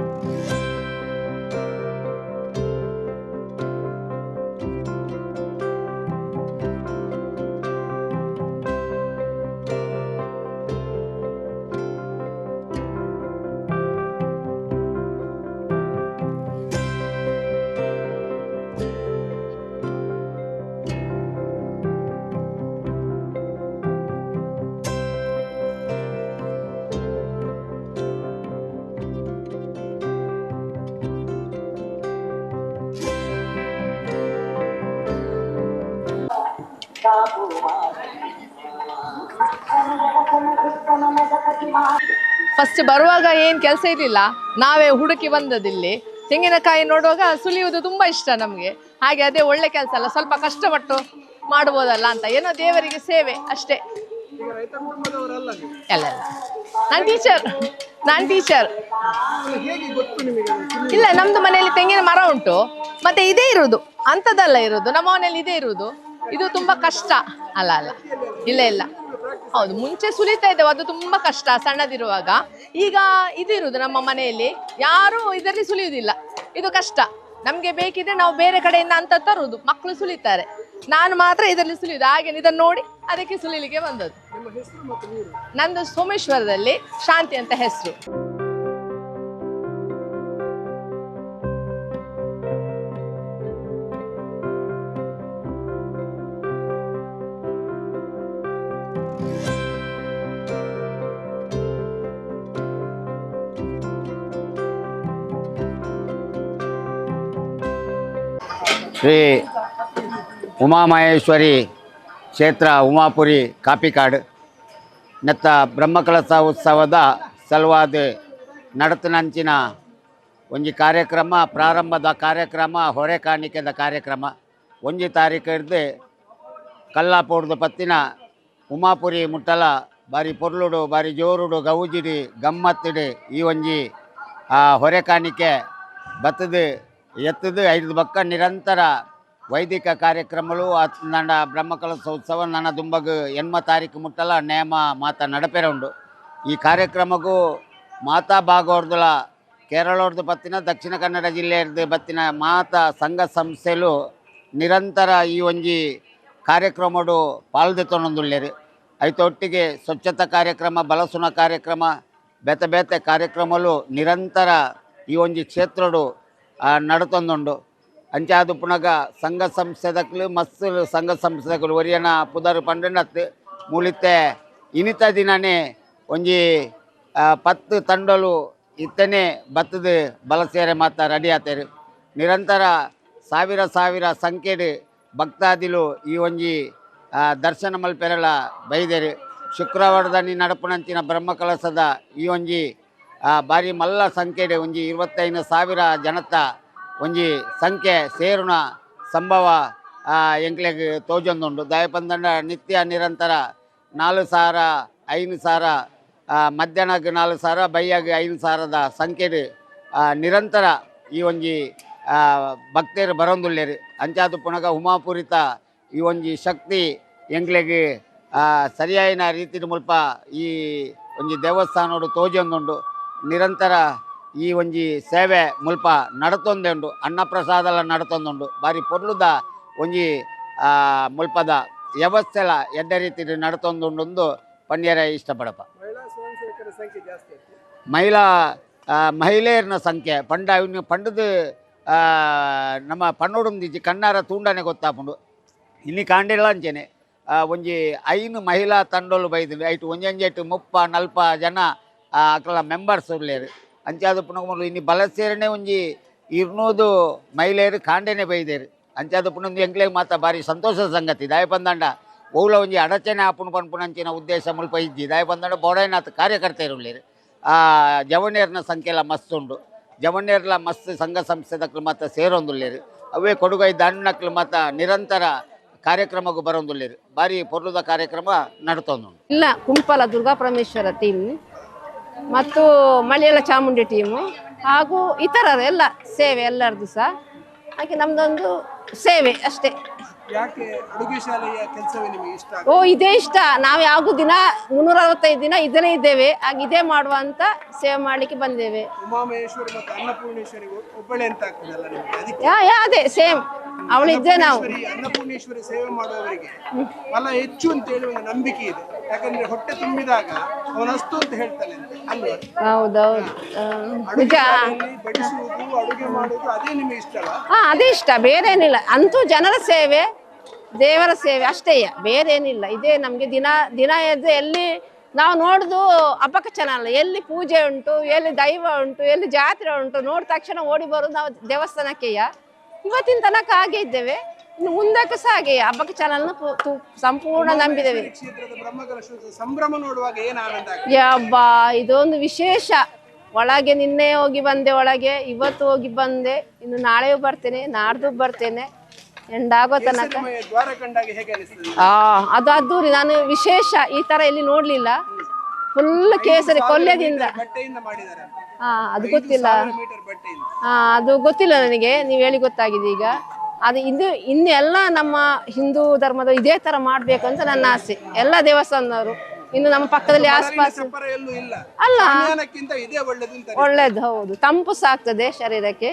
Yeah. First ಬರುವಾಗ ಏನು ಕೆಲಸ ಇರಲಿಲ್ಲ, ನಾವೇ ಹುಡುಕಿ ಬಂದದಿಲ್ಲಿ ತೆಂಗಿನಕಾಯಿ ನೋಡುವಾಗ ಸುಲಿಯುವುದು ತುಂಬಾ ಇಷ್ಟ ನಮ್ಗೆ. ಹಾಗೆ ಅದೇ ಒಳ್ಳೆ ಕೆಲಸ ಅಲ್ಲ, ಸ್ವಲ್ಪ ಕಷ್ಟಪಟ್ಟು ಮಾಡ್ಬೋದಲ್ಲ ಅಂತ. ಏನೋ ದೇವರಿಗೆ ಸೇವೆ ಅಷ್ಟೇ. ಎಲ್ಲ ನಾನು ಟೀಚರ್ ನಾನು ಟೀಚರ್ ಇಲ್ಲ, ನಮ್ದು ಮನೆಯಲ್ಲಿ ತೆಂಗಿನ ಮರ ಉಂಟು. ಮತ್ತೆ ಇದೇ ಇರುವುದು ಅಂತದಲ್ಲ ಇರೋದು. ನಮ್ಮ ಮನೆಯಲ್ಲಿ ಇದೇ ಇರುವುದು ಇದು ತುಂಬಾ ಕಷ್ಟ. ಅಲ್ಲ ಅಲ್ಲ. ಇಲ್ಲ ಇಲ್ಲ. ಹೌದು, ಮುಂಚೆ ಸುಲಿತಾ ಇದ್ದೇವೆ, ಅದು ತುಂಬಾ ಕಷ್ಟ ಸಣ್ಣದಿರುವಾಗ. ಈಗ ಇದಿರುವುದು ನಮ್ಮ ಮನೆಯಲ್ಲಿ. ಯಾರು ಇದರಲ್ಲಿ ಸುಲಿಯುವುದಿಲ್ಲ. ಇದು ಕಷ್ಟ. ನಮ್ಗೆ ಬೇಕಿದ್ರೆ ನಾವು ಬೇರೆ ಕಡೆಯಿಂದ ಅಂತ ತರುವುದು. ಮಕ್ಕಳು ಸುಲಿತಾರೆ. ನಾನು ಮಾತ್ರ ಇದರಲ್ಲಿ ಸುಲಿಯುದು ಹಾಗೆ ಇದನ್ನು ನೋಡಿ ಅದಕ್ಕೆ ಸುಲಿಲಿಕ್ಕೆ ಬಂದದ್ದು. ನಂದು ಸೋಮೇಶ್ವರದಲ್ಲಿ ಶಾಂತಿ ಅಂತ ಹೆಸರು. ಶ್ರೀ ಉಮಾಮಹೇಶ್ವರಿ ಕ್ಷೇತ್ರ ಉಮಾಪುರಿ ಕಾಪಿಕಾಡ್. ನೆತ್ತ ಬ್ರಹ್ಮಕಲಶ ಉತ್ಸವದ ಸಲುವಾದ ನಡತನಂಚಿನ ಒಂಜಿ ಕಾರ್ಯಕ್ರಮ, ಪ್ರಾರಂಭದ ಕಾರ್ಯಕ್ರಮ, ಹೊರೆ ಕಾಣಿಕೆದ ಕಾರ್ಯಕ್ರಮ. ಒಂಜಿ ತಾರೀಕು ಹಿಡ್ದು ಕಲ್ಲಾಪುರದ ಪತ್ತಿನ ಉಮಾಪುರಿ ಮುಟ್ಟಲ, ಬಾರಿ ಪೊರ್ಲುಡು, ಬಾರಿ ಜೋರುಡು, ಗೌಜಿಡಿ, ಗಮ್ಮತ್ತಿಡಿ ಈ ಒಂಜಿ ಹೊರೆ ಕಾಣಿಕೆ ಬತ್ತದು. ಎತ್ತದು ಐದು ಬಕ್ಕ ನಿರಂತರ ವೈದಿಕ ಕಾರ್ಯಕ್ರಮಗಳು ಅತ್ ನನ್ನ ಬ್ರಹ್ಮಕಲಸೋತ್ಸವ ನನ್ನ ದುಂಬಗ ಎನ್ಮ ತಾರೀಕು ಮುಟ್ಟಲ ನೇಮ ಮಾತ ನಡಪೆರ ಉಂಡು. ಈ ಕಾರ್ಯಕ್ರಮಕ್ಕೂ ಮಾತಾ ಭಾಗವರ್ದುಲ ಕೇರಳವ್ರದ್ದು ಬತ್ತಿನ, ದಕ್ಷಿಣ ಕನ್ನಡ ಜಿಲ್ಲೆಯದ್ದು ಬತ್ತಿನ ಮಾತಾ ಸಂಘ ಸಂಸ್ಥೆಲು ನಿರಂತರ ಈ ಒಂಜಿ ಕಾರ್ಯಕ್ರಮಡು ಪಾಲ್ದೆತೊಂದುಲ್ಲೇರು ಐತೊಟ್ಟಿಗೆ ಸ್ವಚ್ಛತಾ ಕಾರ್ಯಕ್ರಮ, ಬಲಸುನ ಕಾರ್ಯಕ್ರಮ, ಬೇತೆ ಬೇತೆ ಕಾರ್ಯಕ್ರಮಲು ನಿರಂತರ ಈ ಒಂಜಿ ಕ್ಷೇತ್ರಡು ನಡತೊಂದುಂಡು ಅಂಚಾದು ಪುನಗ ಸಂಘ ಸಂಸ್ಥೆದಕ್ಲು, ಮಸ್ತ್ ಸಂಘ ಸಂಸ್ಥೆದಕ್ಲು ಒರಿಯನ ಪುದರ್ ಪಂಡನತ್ ಮೂಲಿತ್ತೆ. ಇನಿತ ದಿನನೇ ಒಂಜಿ ಪತ್ತು ತಂಡಲು ಇತ್ತನೇ ಬತ್ತದ ಬಲಸೇರೆ ಮಾತ ರೆಡಿ ಆತೇರು. ನಿರಂತರ ಸಾವಿರ ಸಾವಿರ ಸಂಖ್ಯೆಡು ಭಕ್ತಾದಿಲು ಈ ಒಂಜಿ ದರ್ಶನ ಮಲ್ಪೆರಲ ಬೈದೇರು. ಶುಕ್ರವಾರದಲ್ಲಿ ನಡಪುನಂಚಿನ ಬ್ರಹ್ಮಕಲಸದ ಈ ಒಂಜಿ ಬಾರಿ ಮಲ್ಲ ಸಂಖ್ಯೆಡೆ ಒಂಜಿ ಇರುವತ್ತೈದು ಸಾವಿರ ಜನತ ಒಂಜಿ ಸಂಖ್ಯೆ ಸೇರುನ ಸಂಭವ ಎಂಕ್ಲೆಗ್ ತೋಜೊಂದುಂಡು ದಯಪಂದಂಡ ನಿತ್ಯ ನಿರಂತರ ನಾಲ್ಕು ಸಾವಿರ, ಐದು ಸಾವಿರ ಮಧ್ಯಾಹ್ನಕ್ಕೆ ನಾಲ್ಕು ಸಾವಿರ, ಬೈಯಾಗ ಐದು ಸಾವಿರದ ಸಂಖ್ಯೆಡು ನಿರಂತರ ಈ ಒಂಜಿ ಭಕ್ತರು ಬರೋಂದುಳ್ಳೇರಿ ಅಂಚಾದು ಪುನಗ ಉಮಾಪೂರಿತ ಈ ಒಂಜಿ ಶಕ್ತಿ ಎಂಕ್ಲೆಗೆ ಸರಿಯಾಯಿನ ರೀತಿ ಮುಲ್ಪ ಈ ಒಂಜಿ ದೇವಸ್ಥಾನಡು ತೋಜೊಂದುಂಡು ನಿರಂತರ ಈ ಒಂಜಿ ಸೇವೆ ಮುಲ್ಪ ನಡತೊಂದುಂಡು ಅನ್ನಪ್ರಸಾದಲ ನಡತೊಂದುಂಡು ಬಾರಿ ಪೊರ್ಲುದ ಒಂಜಿ ಆ, ಮುಲ್ಪದ ವ್ಯವಸ್ಥೆಲ ಎದ್ದ ರೀತಿ ನಡತೊಂದುಂಡು ಪನ್ಯರ ಇಷ್ಟಪಡಪ್ಪ ಮಹಿಳಾ ಮಹಿಳೆಯರ್ನ ಸಂಖ್ಯೆ ಪಂಡ ಇವ್ನು ಪಂಡದು ನಮ್ಮ ಪನ್ನೋಡುಂದಿಜ್ಜಿ ಕಣ್ಣಾರ ತೂಂಡನೆ ಗೊತ್ತಾಪುಂಡು. ಇಲ್ಲಿ ಕಾಂಡಿಲ್ಲ ಅಂಚೆನೆ ಒಂಜಿ ಐನು ಮಹಿಳಾ ತಂಡೋಲು ಬೈದು ಐಟು ಒಂಜಂಜೆಟ್ಟು ಮುಪ್ಪ ನಲ್ಪ ಜನ ಅಕಲ ಮೆಂಬರ್ಸ್ ಉಳ್ಳೇರು ಅಂಚಾದ ಪುನಃ ಇನ್ನು ಬಲಸೇರನೆ ಒಂಜಿ ಇರ್ನೋದು ಮಹಿಳೆಯರು ಕಾಂಡೆನೆ ಬೈದೇರು. ಅಂಚಾದ ಪುನಃ ಎಂಕ್ಲೆಗ್ ಮಾತ ಬಾರಿ ಸಂತೋಷದ ಸಂಗತಿ. ದಾಯ ಬಂದಂಡ ಓಲ ಒಂಜಿ ಅಡಚಣೆ ಆಪುಣ್ ಪನ್ಪುನಂಚಿನ ಉದ್ದೇಶ ಮುಲ್ಪ ಇಜ್ಜಿ. ದಾಯ ಬಂದಂಡ ಬೋಡೈನಾಥ್ ಕಾರ್ಯಕರ್ತರು ಆ ಜವಣೇರ್ನ ಸಂಖ್ಯೆಲ ಮಸ್ತ್ ಉಂಡು. ಜವನೇರ್ಲ ಮಸ್ತ್ ಸಂಘ ಸಂಸ್ಥೆದಕ್ಲು ಮಾತ್ರ ಸೇರೊಂದುಳ್ಳೇರು. ಅವೇ ಕೊಡುಗೈ ದಂಡಕ್ಲು ಮಾತ್ರ ನಿರಂತರ ಕಾರ್ಯಕ್ರಮಕ್ಕೂ ಬರೋಂದುಲ್ಲೇರು ಬಾರಿ ಪೊರ್ಲುದ ಕಾರ್ಯಕ್ರಮ ನಡ್ತೊಂದುಂಡು ಇಲ್ಲ, ಕುಂಪಲ ದುರ್ಗಾ ಪರಮೇಶ್ವರ ಟೀಮ್ ಮತ್ತು ಮಲಯಾಳ ಚಾಮುಂಡಿ ಟೀಮು ಹಾಗೂ ಇತರರು ಎಲ್ಲ ಸೇವೆ ಎಲ್ಲರದ್ದು ಸಹ. ಹಾಗೆ ನಮ್ದೊಂದು ಸೇವೆ ಅಷ್ಟೇ. ಯಾಕೆ ಅಡುಗೆ ಶಾಲೆಯ ಕೆಲಸವೇ ನಿಮಗೆ ಇಷ್ಟ ಓ ಇದೇ ಇಷ್ಟ. ನಾವು ಯಾವಾಗೂ ದಿನ ಮುನ್ನೂರ ಅರವತ್ತೈದು ದಿನ ಇದನ್ನೇ ಇದ್ದೇವೆ. ಹಾಗೆ ಇದೇ ಮಾಡುವ ಅಂತ ಸೇವೆ ಮಾಡಲಿಕ್ಕೆ ಬಂದೇವೆ. ಉಮಾಮಹೇಶ್ವರಿ ಮತ್ತು ಅನ್ನಪೂರ್ಣೇಶ್ವರಿ ಒಬ್ಬಳೆ ಅಂತ ಆಗ್ತದಲ್ಲ ನಿಮಗೆ? ಅದಕ್ಕೆ ಯಾ ಯಾ ಅದೇ ಸೇಮ್. ಅವಳಿದ್ದೆ ನಾವು. ಅನ್ನಪೂರ್ಣೇಶ್ವರಿ ಅನ್ನಪೂರ್ಣೇಶ್ವರಿ ಸೇವೆ ಮಾಡುವವರಿಗೆ ಫಲ ಹೆಚ್ಚು ಅಂತ ಹೇಳಿ ಒಂದು ನಂಬಿಕೆ ಇದೆ. ಯಾಕಂದ್ರೆ ಹೊಟ್ಟೆ ತುಂಬಿದಾಗ ಅವನಸ್ತು ಅಂತ ಹೇಳ್ತಾನೆ ಅಂತ. ಹೌದೌದು. ನಿಜ. ಅದೇ ಇಷ್ಟ ಬೇರೇನಿಲ್ಲ ಹಾ ಅದೇ ಇಷ್ಟ. ಬೇರೆ ಏನಿಲ್ಲ ಅಂತೂ ಜನರ ಸೇವೆ ದೇವರ ಸೇವೆ ಅಷ್ಟೇ. ಬೇರೆ ಏನಿಲ್ಲ ಇದೇ ನಮ್ಗೆ ದಿನ ದಿನ ಎದ್ದು ಎಲ್ಲಿ ನಾವು ನೋಡುದು ಅಪಕಚನ ಅಲ್ಲ. ಎಲ್ಲಿ ಪೂಜೆ ಉಂಟು ಎಲ್ಲಿ ದೈವ ಉಂಟು ಎಲ್ಲಿ ಜಾತ್ರೆ ಉಂಟು ನೋಡಿದ ತಕ್ಷಣ ಓಡಿ ಬರೋದು ನಾವು ದೇವಸ್ಥಾನಕ್ಕೆಯ? ಇವತ್ತಿನ ತನಕ ಹಾಗೆ ಇದ್ದೇವೆ. ಇನ್ನು ಮುಂದಕ್ಕೆ ಸಹ ಹಾಗೆ ಹಬ್ಬಕ್ಕೆ ಚಾನಲ್ನ ಸಂಪೂರ್ಣ ನಂಬಿದ್ದೇವೆ. ಕ್ಷೇತ್ರದ ಬ್ರಹ್ಮಕಲಶ ಸಂಭ್ರಮ ನೋಡುವಾಗ ಏನು ಆನಂದ ಆಗ್ತದೆ? ಯಬ್ಬ ಇದೊಂದು ವಿಶೇಷ. ಒಳಗೆ ನಿನ್ನೆ ಹೋಗಿ ಬಂದೆ ಒಳಗೆ ಇವತ್ತು ಹೋಗಿ ಬಂದೆ ಇನ್ನು ನಾಳೆಯೂ ಬರ್ತೇನೆ ನಾಡ್ದು ಬರ್ತೇನೆ ಎಂಡಾಗೋ ತನಕ. ಹಾ ದ್ವಾರ ಕಂಡಾಗ ಹೇಗೆ ಅನಿಸ್ತದೆ? ಆ ಅದು ಅದ್ದೂರಿ ನಾನು ವಿಶೇಷ ಈ ತರ ಇಲ್ಲಿ ನೋಡ್ಲಿಲ್ಲ. ಫುಲ್ ಕೇಸರಿ ಕೊಲ್ಯದಿಂದ ಬಟ್ಟೆಯಿಂದ ಮಾಡಿದ್ದಾರೆ ಹಾ ಅದು ಗೊತ್ತಿಲ್ಲ. ಮೀಟರ್ ಬಟ್ಟೆಯಿಂದ. ಹಾ ಅದು ಗೊತ್ತಿಲ್ಲ ನನಗೆ ನೀವು ಹೇಳಿ ಗೊತ್ತಾಗಿದೆ ಈಗ. ಅದು ಇದು ಇನ್ನು ಎಲ್ಲ ನಮ್ಮ ಹಿಂದೂ ಧರ್ಮದ ಇದೇ ತರ ಮಾಡ್ಬೇಕು ಅಂತ ನನ್ನ ಆಸೆ. ಎಲ್ಲ ದೇವಸ್ಥಾನದವರು ಇನ್ನು ನಮ್ಮ ಪಕ್ಕದಲ್ಲಿ ಆಸ್ಪಾಸ್ ಅಲ್ಲ. ಒಳ್ಳೇದು ಹೌದು. ತಂಪು ಸಾಕ್ತದೆ ಶರೀರಕ್ಕೆ.